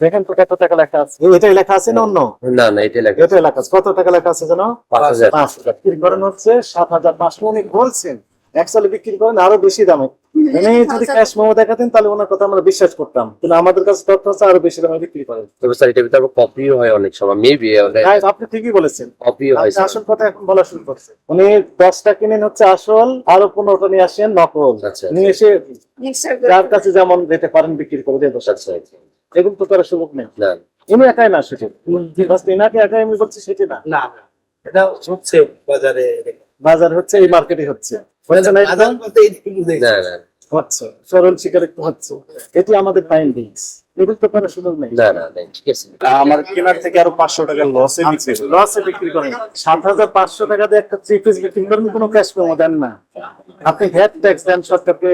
দেখেন তো কত টাকা লেখা আছে। এটাই লেখা আছে না অন্য? না না এটা লাগে এটাই লেখা আছে। কত টাকা লেখা আছে জানো? পাঁচ হাজার। পাঁচ হাজার। বিক্রি করেন হচ্ছে সাত হাজার। পাঁচশো উনি বলছেন অ্যাকচুয়ালি বিক্রি করেন আরও বেশি দামে। উনি যদি ক্যাশ মোমো দেখাতেন তাহলে ওনার কথা আমরা বিশ্বাস করতাম। কিন্তু আমাদের কাছে তথ্য হচ্ছে আরও বেশি দামে বিক্রি করেন। তবে স্যার এটার ভিতরে কপিও হয় অনেক সময়। মেবি Guys, আপনি ঠিকই বলেছেন। কপিও হয় আসল কথা এখন বলা শুরু করছে উনি দশটা কিনেন হচ্ছে আসল আরও পনেরোটা নিয়ে আসেন নকল। আচ্ছা। নিয়ে এসে যার কাছে যেমন যেতে পারেন বিক্রি করে দিয়ে দশ আচ্ছা। এগুলো তো করার সুযোগ নেই। উনি ইনি একাই না সেটি। ইনাকে একাই আমি বলছি সেটি না। না না। এটা হচ্ছে বাজারে বাজার হচ্ছে এই মার্কেটে হচ্ছে। হচ্ছে সরল একটু হচ্ছে। এটি আমাদের ফাইন্ডিংস এগুলো তো করার সুযোগ নেই। না না না ঠিক আছে। আমার কেনার থেকে আরও পাঁচশো টাকা লসে বিক্রি লসে বিক্রি করেন। সাত হাজার পাঁচশো টাকা দিয়ে একটা থ্রি পিস বিক্রি করেন কোনো ক্যাশ মেমো দেন না। আপনি ভ্যাট ট্যাক্স দেন সরকারকে।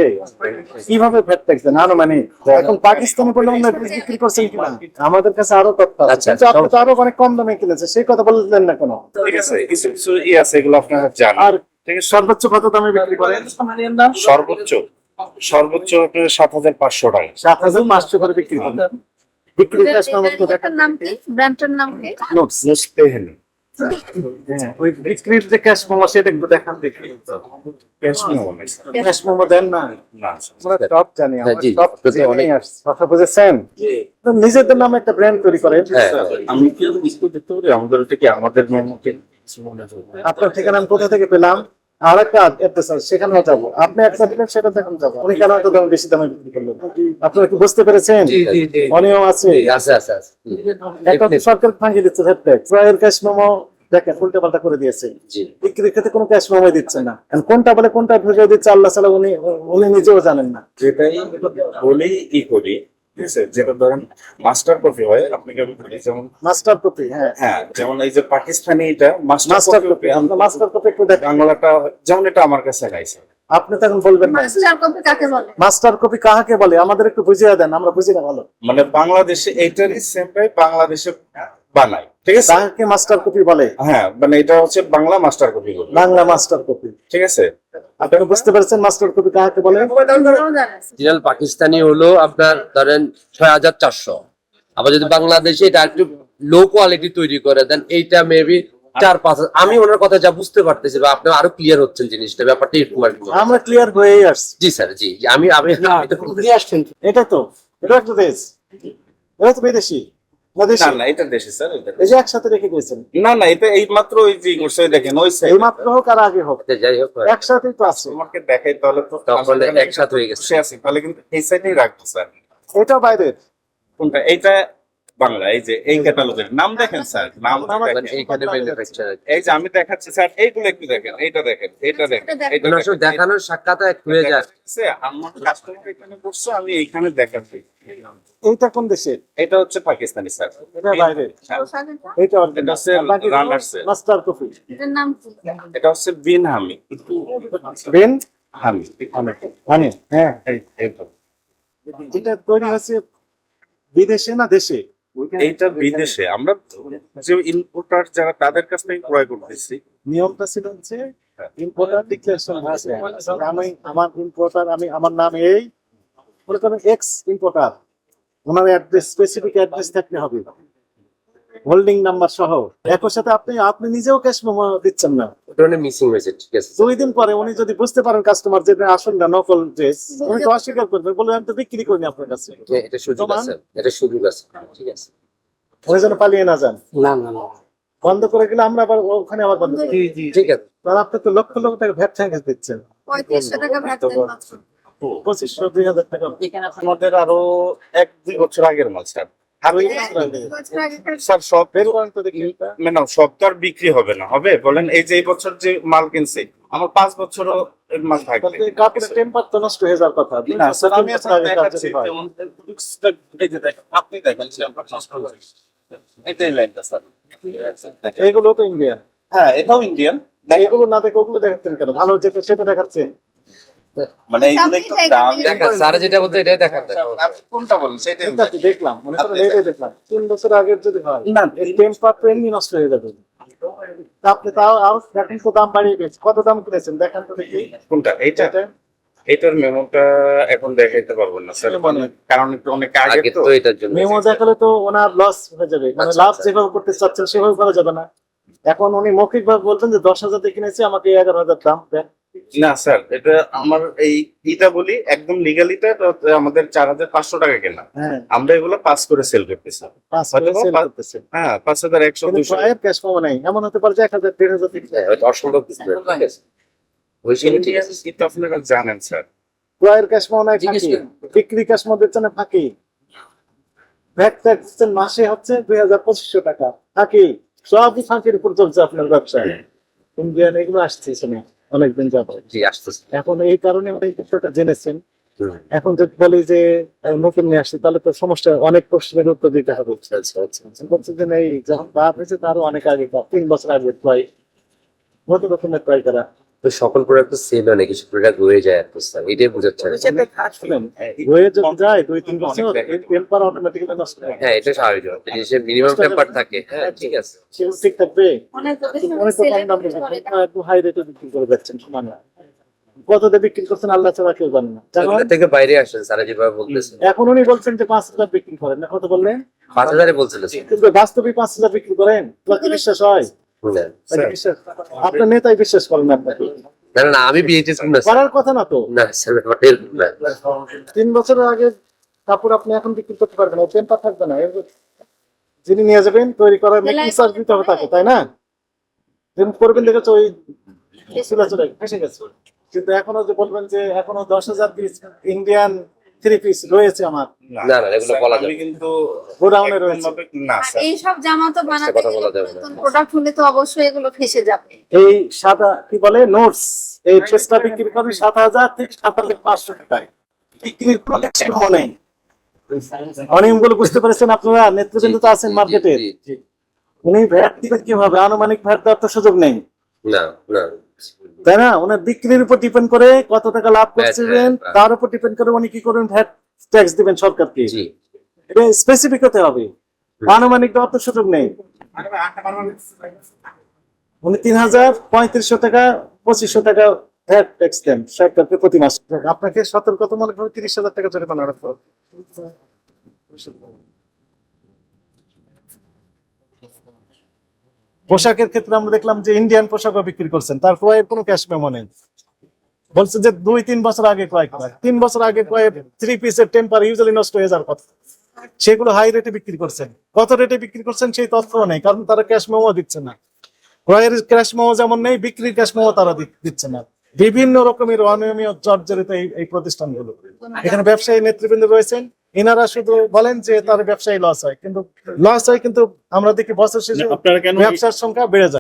কীভাবে ভ্যাট ট্যাক্স দেন? আরও মানে এখন পাকিস্তানে বলে অন্য ড্রেস বিক্রি করছেন কিনা? আমাদের কাছে আরও তথ্য আছে। আচ্ছা, আপনি তো আরও অনেক কম দামে কিনেছে সেই কথা বললেন না কোনো? ঠিক আছে কিছু কিছু ই আছে এগুলো আপনারা জানেন। আর ঠিক আছে সর্বোচ্চ কত দামে বিক্রি করেন? সর্বোচ্চ সর্বোচ্চ আপনার সাত হাজার পাঁচশো টাকা। সাত হাজার পাঁচশো করে বিক্রি হ্যাঁ, ওই বিক্রির যে ক্যাশ মেমো সেটা একটু দেখান দেখি। ক্যাশ মেমো ক্যাশ মেমো দেন না? না। স্যার। আমরা টপ জানি হ্যাঁ, আমরা জি, টপ অনেক- কথা বুঝেছেন নিজেদের নামে একটা ব্র্যান্ড তৈরি করেন। হ্যাঁ আমি কি বিস্কুট দিতে পারি? আমাদের থেকে আমাদের মেমোকে আপনার ঠিকানা আমি কোথা থেকে পেলাম? আর একটা সেখানেও যাব। আপনি একটা সেটা দেখান যাব। উনি কেন এত দাম বেশি দামে বিক্রি করলেন? আপনারা কি বুঝতে পেরেছেন? জি জি জি। অনিয়ম আছে? আছে আছে আছে। একটা সরকার ভাঙিয়ে দিচ্ছে ভ্যাট ট্যাক্স প্রায়ের ক্যাশ মেমো দেখেন উল্টে পাল্টা করে দিয়েছে। জি। বিক্রির ক্ষেত্রে কোনো ক্যাশ মেমো দিচ্ছে না। কোনটা বলে কোনটা ঢুকে দিচ্ছে আল্লাহ সালা উনি উনি নিজেও জানেন না। যেটাই বলেই ই করি ঠিক আছে? যেটা ধরেন মাস্টার কপি হয় যেমন মাস্টার কপি হ্যাঁ। হ্যাঁ যেমন এই যে পাকিস্তানি এটা মাস্টার কপি আমরা মাস্টার কপি একটু বাংলাটা যেমন এটা আমার কাছে গাইছে আপনি তখন বলবেন মাস্টার কপি কাকে বলে? মাস্টার কপি কাহাকে বলে? আমাদের একটু বুঝিয়ে দেন আমরা বুঝি না ভালো। মানে বাংলাদেশে এইটারই সেম বাংলাদেশে বানায়। ঠিক আছে? কাহাকে মাস্টার কপি বলে। হ্যাঁ মানে এটা হচ্ছে বাংলা মাস্টার কপি বলি। Bangla master copy. ঠিক আছে? আপনি বুঝতে পেরেছেন মাস্টার কপি কাহাকে বলে? অরিজিনাল পাকিস্তানি হলো আপনার ধরেন ছয় হাজার চারশো। আবার যদি বাংলাদেশে এটা একটু লো কোয়ালিটি তৈরি করে দেন এইটা মেবি চার পাঁচ হাজার- আমি ওনার কথা যা বুঝতে পারতেছি বা আপনি আরও ক্লিয়ার হচ্ছেন জিনিসটা ব্যাপারটা এরকম আর আমরা ক্লিয়ার হয়ে আসছি। জি স্যার জি আমি আমি। এটা তো এটা একটা দেশ এটা তো বিদেশি। না না না এটা দেশে স্যার এটা এই যে একসাথে রেখে গেছেন না না এটা এই মাত্র ওই যে দেখেন ওই এই মাত্র হোক আর আগে হোক যাই হোক একসাথেই তো আছে। তোমাকে দেখাই তাহলে তো তাহলে একসাথে হয়ে গেছে। বসে আছি তাহলে কিন্তু এই সাইডেই রাখব স্যার। এটা বাইরের। কোনটা? এইটা বাংলা এই যে এই ক্যাটালগের নাম দেখেন স্যার নাম দেখেন। এইখানে এই যে আমি দেখাচ্ছি স্যার এইগুলো একটু দেখেন এইটা দেখেন দেখেন এইটা মানে আসলে দেখানোর সাক্ষাৎ এক হয়ে যায় আমার কাস্টমার এখানে বসছে আমি এইখানে দেখাচ্ছি। এইটা কোন দেশের? এটা হচ্ছে পাকিস্তানি স্যার। এটা পোশাকেরটা? এটা হচ্ছে রানার্স মাস্টার এটার নাম কি? এটা হচ্ছে বিন হামি। বেন হামি হ্যাঁ এই- এই তো। এটা তৈরি হয়েছে বিদেশে না দেশে? এইটা বিদেশে। আমরা যে ইম্পোর্টার যারা তাদের কাছ থেকে ক্রয় করতেছি। নিয়মটা ছিল হচ্ছে ইম্পোর্টার ডিক্লারেশন আছে। আমি আমার ইম্পোর্টার আমি আমার নাম এই মনে করেন ex importer owner address specific address থাকতে হবে। হোল্ডিং নাম্বার সহ। একই সাথে আপনি আপনি নিজেও ক্যাশ মেমো দিচ্ছেন না। মিসিং হয়েছে ঠিক আছে দুই দিন পরে উনি যদি বুঝতে পারেন কাস্টমার যে আসল না নকল ড্রেস উনি তো অস্বীকার করবেন বলে আমি তো বিক্রি করিনি আপনার কাছে হ্যাঁ, এটা সুযোগ আছে এটা সুযোগ আছে ঠিক আছে। যেন পালিয়ে না যান। না না না। বন্ধ করে গেলে আমরা আবার ওখানে আবার বন্ধ করি। জি জি। ঠিক আছে। তাহলে আপনি তো লক্ষ লক্ষ টাকা ভ্যাট ট্যাক্স দিচ্ছেন। পঁয়ত্রিশশো টাকা ভ্যাট দেন মাত্র। পঁচিশশো দুই হাজার টাকা। আমাদের আরও এক দুই বছর আগের মাল স্যার এক বছর আগেকার স্যার দেখি। মানে সব তো আর বিক্রি হবে না হবে? বলেন এই যে এই বছর যে মাল কিনছে আমার পাঁচ বছরও মাল থাকবে। কাপড়ের টেম্পার তো নষ্ট হয়ে যাওয়ার কথা। না স্যার আমি বছর দেখাচ্ছি হয়। দেখেন আপনি। এটাই লাইনটা স্যার। দেখেন। তো ইন্ডিয়ান হ্যাঁ এটাও ইন্ডিয়ান এগুলো না দেখে ওগুলো দেখাচ্ছেন কেন? ভালো যেটা সেটা দেখাচ্ছেন মানে এইগুলো একটু দাম। দেখা স্যার যেটা বলতে এটাই দরকার। আপনি কোনটা বলেন সেটাই দেখলাম মনে করেন এইটাই দেখলাম। তিন বছর আগের যদি হয় না এই টেম্পার নষ্ট হয়ে যাবে। আপনি তাও আরও দেখেন তো দাম বাড়িয়ে গেছে। কত দাম কিনেছেন দেখান তো দেখি। কোনটা? এইটা? এটার মেমোটা এখন দেখাইতে পারব না স্যার। কারণ একটু অনেক আগে তো। এটার জন্য মেমো দেখালে তো ওনার লস হয়ে যাবে। মানে আচ্ছা, লাভ আচ্ছা। যেভাবে করতে চাচ্ছেন সেভাবে করা যাবে না। এখন উনি মৌখিক ভাবে বলতেন যে দশ হাজার দিয়ে কিনেছি আমাকে এগারো হাজার দাম দেন। না স্যার এটা আমার এই ইটা বলি একদম লিগালিটা আমাদের চার হাজার পাঁচশো টাকা কেনা। হ্যাঁ। আমরা এগুলো পাস করে সেল করতেছি। পাঁচ- হ্যাঁ পাঁচ হাজার একশো দুশো ক্যাশ পাবো নাই। এমন হতে পারে যে এক হাজার দেড় হাজার হ্যাঁ, অসম্ভব কিন্তু আপনারা জানেন স্যার। ক্রয়ের ক্যাশ পাবো নাই ফাঁকি। বিক্রি ক্যাশ না ফাঁকি। ভ্যাট ট্যাক্স মাসে হচ্ছে দুই হাজার পঁচিশশো টাকা। ফাঁকি। সবই ফাঁকির উপর চলছে আপনার ব্যবসায়। এগুলো আসছে শুনে অনেকদিন যাব জি আসতেছে। এখন এই কারণে আমি কিছুটা জেনেছেন। এখন যদি বলি যে নতুন নিয়ে আসছি তাহলে তো সমস্যা অনেক প্রশ্নের উত্তর দিতে হবে। আচ্ছা আচ্ছা বলছে যে এই যখন বাপ হয়েছে তারও অনেক আগে তিন বছর আগে প্রায় নতুন রকমের ট্রাই করা তো সকল প্রোডাক্ট সেল হয় না কিছু প্রোডাক্ট রয়ে যায় একটা স্যার এটাই বোঝাচ্ছে হয়ে যায় দুই তিন বছর টেম্পার অটোমেটিক্যালি নষ্ট হয়। হ্যাঁ এটা স্বাভাবিক মিনিমাম টেম্পার থাকে। হ্যাঁ ঠিক আছে। সেগুলো ঠিক থাকবে। তো হাই রেটে বিক্রি করে যাচ্ছেন সমান কত দিয়ে বিক্রি করছেন আল্লাহ ছাড়া কেউ না। থেকে বাইরে আসেন যেভাবে এখন উনি বলছেন যে পাঁচ হাজার বিক্রি করেন। না কত বললেন? পাঁচ হাজারে বলছিল কিন্তু বাস্তবে পাঁচ হাজার বিক্রি করেন? বিশ্বাস হয়? আপনার নেতাই বিশ্বাস করেন না আপনাকে? না না, না আমি বিএইচএস করার কথা না তো? না স্যার ব্যাপারটা এরকম না। তিন বছরের আগে কাপড় আপনি এখন বিক্রি করতে পারবেন না থাকবে না। যিনি নিয়ে যাবেন তৈরি করার মেকিং চার্জ দিতে হবে তাকে তাই না? যিনি করবেন দেখেছ ওই চলে চলে ফেসে গেছে। কিন্তু এখনও যে বলবেন যে এখনও দশ হাজার ইন্ডিয়ান থ্রি পিস রয়েছে আমার। না, না, এগুলো বলা যাবে কিন্তু গোডাউনে রয়েছে। না স্যার। এইসব জামা তো বানাতে কথা বলা যাবে না। প্রোডাক্ট হলে তো অবশ্যই এগুলো ফেসে যাবে। এই সাদা কি বলে নোটস। এই ড্রেসটা বিক্রি করেন সাত হাজার থেকে সাত হাজার পাঁচশো টাকায়। বিক্রির কোনো লেখা নেই। অনিয়মগুলো বুঝতে পেরেছেন আপনারা? নেতৃবৃন্দ তো আছেন মার্কেটে জি, জি। উনি ভ্যাট দিবেন কীভাবে? আনুমানিক ভ্যাট দেওয়ার তো সুযোগ নেই। না না। তাই না? ওনার বিক্রির উপর ডিপেন্ড করে কত টাকা লাভ করছিলেন হ্যাঁ। তার উপর ডিপেন্ড করে উনি কি করবেন ভ্যাট ট্যাক্স দিবেন সরকারকে। এটা স্পেসিফিক হতে হবে। আনুমানিক দেওয়ার তো সুযোগ নেই। উনি তিন হাজার পঁয়ত্রিশশো টাকা পঁচিশশো টাকা ভ্যাট ট্যাক্স দেন সরকারকে প্রতি মাস। আপনাকে সতর্কতা মনে করে তিরিশ হাজার টাকা জরিমানা রাখতে হবে। পোশাকের ক্ষেত্রে আমরা দেখলাম যে ইন্ডিয়ান পোশাকও বিক্রি করছেন। তার ক্রয়ের কোনো ক্যাশ মেমো নেই। বলছে যে দুই, তিন বছর আগে ক্রয় করা। তিন বছর আগে ক্রয়ের থ্রি পিসের টেম্পার ইউজুয়ালি নষ্ট হয়ে যাওয়ার কথা। সেগুলো হাই রেটে বিক্রি করছেন। কত রেটে বিক্রি করছেন সেই তথ্যও নেই, কারণ তারা ক্যাশ মেমো দিচ্ছে না। ক্রয়ের ক্যাশ মেমো যেমন নেই, বিক্রির ক্যাশ মেমো তারা দিচ্ছে না। বিভিন্ন রকমের অনিয়মীয় জর্জরিত এই প্রতিষ্ঠানগুলো। এখানে ব্যবসায়ী নেতৃবৃন্দ রয়েছেন। এনারা শুধু বলেন যে তার ব্যবসায়ী লস হয় কিন্তু লস হয় কিন্তু আমরা দেখি বছর শেষে ব্যবসার সংখ্যা বেড়ে যায়।